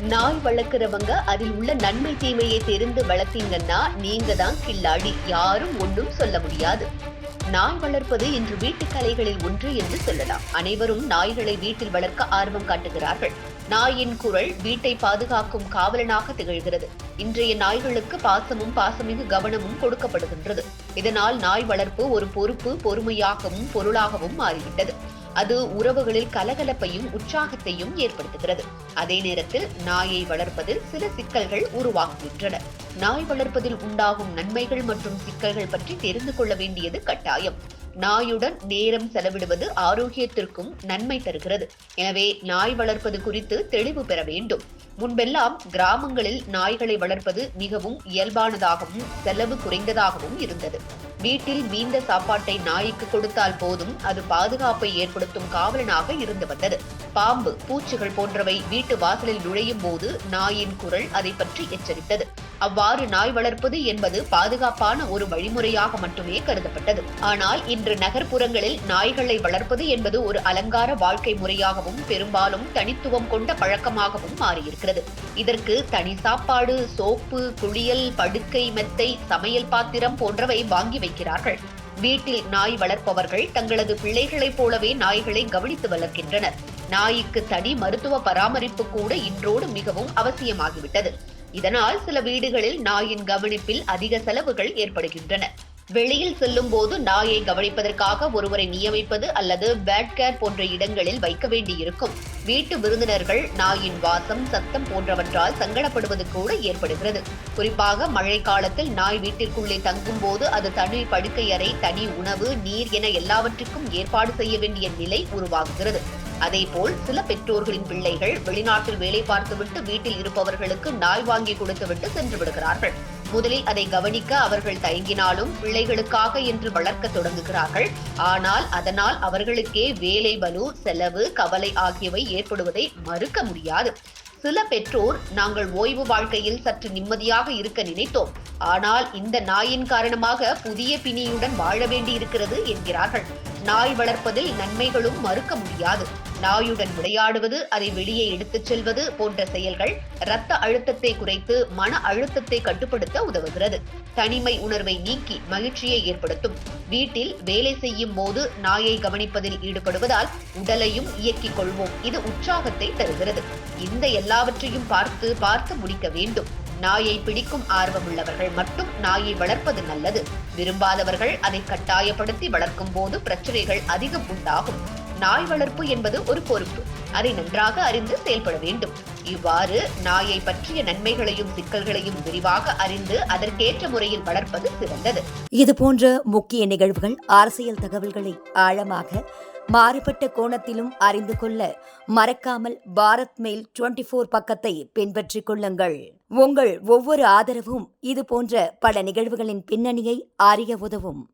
நாய் வளர்க்குறவங்க அதில் உள்ள நன்மை தீமையை தெரிந்து வளர்த்தீங்கன்னா நீங்க தான் கில்லாடி. யாரும் ஒன்றும் சொல்ல முடியாது. நாய் வளர்ப்பது இன்று வீட்டுக் கலைகளில் ஒன்று என்று சொல்லலாம். அனைவரும் நாய்களை வீட்டில் வளர்க்க ஆர்வம் காட்டுகிறார்கள். நாயின் குரல் வீட்டை பாதுகாக்கும் காவலனாக திகழ்கிறது. இன்றைய நாய்களுக்கு பாசமும் பாசமிகு கவனமும் கொடுக்கப்படுகின்றது. இதனால் நாய் வளர்ப்பு ஒரு பொறுப்பு பொறுமையாகவும் பொருளாகவும் மாறிவிட்டது. அது உறவுகளில் கலகலப்பையும் உற்சாகத்தையும் ஏற்படுத்துகிறது. அதே நேரத்தில் நாயை வளர்ப்பதில் சில சிக்கல்கள் உருவாகுகின்றன. நாய் வளர்ப்பதில் உண்டாகும் நன்மைகள் மற்றும் சிக்கல்கள் பற்றி தெரிந்து கொள்ள வேண்டியது கட்டாயம். நாயுடன் நேரம் செலவிடுவது ஆரோக்கியத்திற்கும் நன்மை தருகிறது. எனவே நாய் வளர்ப்பது குறித்து தெளிவு பெற வேண்டும். முன்பெல்லாம் கிராமங்களில் நாய்களை வளர்ப்பது மிகவும் இயல்பானதாகவும் செலவு குறைந்ததாகவும் இருந்தது. வீட்டில் மீந்த சாப்பாட்டை நாய்க்கு கொடுத்தால் போதும் அது பாதுகாப்பை ஏற்படுத்தும் காவலனாக இருந்து வந்தது. பாம்பு பூச்சிகள் போன்றவை வீட்டு வாசலில் நுழையும் போது நாயின் குரல் அதை பற்றி எச்சரித்தது. அவ்வாறு நாய் வளர்ப்பது என்பது பாதுகாப்பான ஒரு வழிமுறையாக மட்டுமே கருதப்பட்டது. ஆனால் இன்று நகர்ப்புறங்களில் நாய்களை வளர்ப்பது என்பது ஒரு அலங்கார வாழ்க்கை முறையாகவும் பெரும்பாலும் தனித்துவம் கொண்ட பழக்கமாகவும் மாறியிருக்கிறது. இதற்கு தனி சாப்பாடு சோப்பு குளியல் படுக்கை மெத்தை சமையல் பாத்திரம் போன்றவை வாங்கி வைக்கிறார்கள். வீட்டில் நாய் வளர்ப்பவர்கள் தங்களது பிள்ளைகளைப் போலவே நாய்களை கவனித்து வளர்க்கின்றனர். நாய்க்கு தனி மருத்துவ பராமரிப்பு கூட இன்றோடு மிகவும் அவசியமாகிவிட்டது. இதனால் சில வீடுகளில் நாயின் கவனிப்பில் அதிக செலவுகள் ஏற்படுகின்றன. வெளியில் செல்லும் போது நாயை கவனிப்பதற்காக ஒருவரை நியமிப்பது அல்லது பேட் கேர் போன்ற இடங்களில் வைக்க வேண்டியிருக்கும். வீட்டு விருந்தினர்கள் நாயின் வாசம் சத்தம் போன்றவற்றால் சங்கடப்படுவது கூட ஏற்படுகிறது. குறிப்பாக மழை காலத்தில் நாய் வீட்டிற்குள்ளே தங்கும் போது அது தனி படுக்கை அறை தனி உணவு நீர் என எல்லாவற்றுக்கும் ஏற்பாடு செய்ய வேண்டிய நிலை உருவாகுகிறது. அதேபோல் சில பெற்றோர்களின் பிள்ளைகள் வெளிநாட்டில் வேலை பார்த்துவிட்டு வீட்டில் இருப்பவர்களுக்கு நாய் வாங்கி கொடுத்துவிட்டு சென்று விடுகிறார்கள். முதலில் அதை கவனிக்க அவர்கள் தயங்கினாலும் பிள்ளைகளுக்காக என்று வளர்க்க தொடங்குகிறார்கள். ஆனால் அதனால் அவர்களுக்கே வேலை பலு செலவு கவலை ஆகியவை ஏற்படுவதை மறுக்க முடியாது. சில பெற்றோர் நாங்கள் ஓய்வு வாழ்க்கையில் சற்று நிம்மதியாக இருக்க நினைத்தோம். ஆனால் இந்த நாயின் காரணமாக புதிய பிணியுடன் வாழ வேண்டியிருக்கிறது என்கிறார்கள். நாய் வளர்ப்பதில் நன்மைகளும் மறுக்க முடியாது. நாயுடன் விளையாடுவது அதை வெளியே எடுத்துச் செல்வது போன்ற செயல்கள் இரத்த அழுத்தத்தை குறைத்து மன அழுத்தத்தை கட்டுப்படுத்த உதவுகிறது. தனிமை உணர்வை நீக்கி மகிழ்ச்சியை ஏற்படுத்தும். வீட்டில் வேலை செய்யும் போது நாயை கவனிப்பதில் ஈடுபடுவதால் உடலையும் இயக்கிக் கொள்வோம். இது உற்சாகத்தை தருகிறது. இந்த எல்லாவற்றையும் பார்த்து பார்த்து முடிக்க வேண்டும். நாயை பிடிக்கும் ஆர்வமுள்ளவர்கள் மட்டும் நாயை வளர்ப்பது நல்லது. விரும்பாதவர்கள் அதை கட்டாயப்படுத்தி வளர்க்கும் போது பிரச்சனைகள் அதிகம் உண்டாகும். நாய் வளர்ப்பு என்பது ஒரு பொறுப்பு. அதை நன்றாக அறிந்து செயல்பட வேண்டும். இவ்வாறு நாயை பற்றிய நன்மைகளையும் சிக்கல்களையும் விரிவாக அறிந்து அதற்கேற்ற முறையில் வளர்ப்பது சிறந்தது. இது போன்ற முக்கிய நிகழ்வுகள் அரசியல் தகவல்களை ஆழமாக மாறுபட்ட கோணத்திலும் அறிந்து கொள்ள மறக்காமல் பாரத் மெயில் டுவெண்டி ஃபோர் பக்கத்தை பின்பற்றிக் கொள்ளுங்கள். உங்கள் ஒவ்வொரு ஆதரவும் இது போன்ற பல நிகழ்வுகளின் பின்னணியை அறிய உதவும்.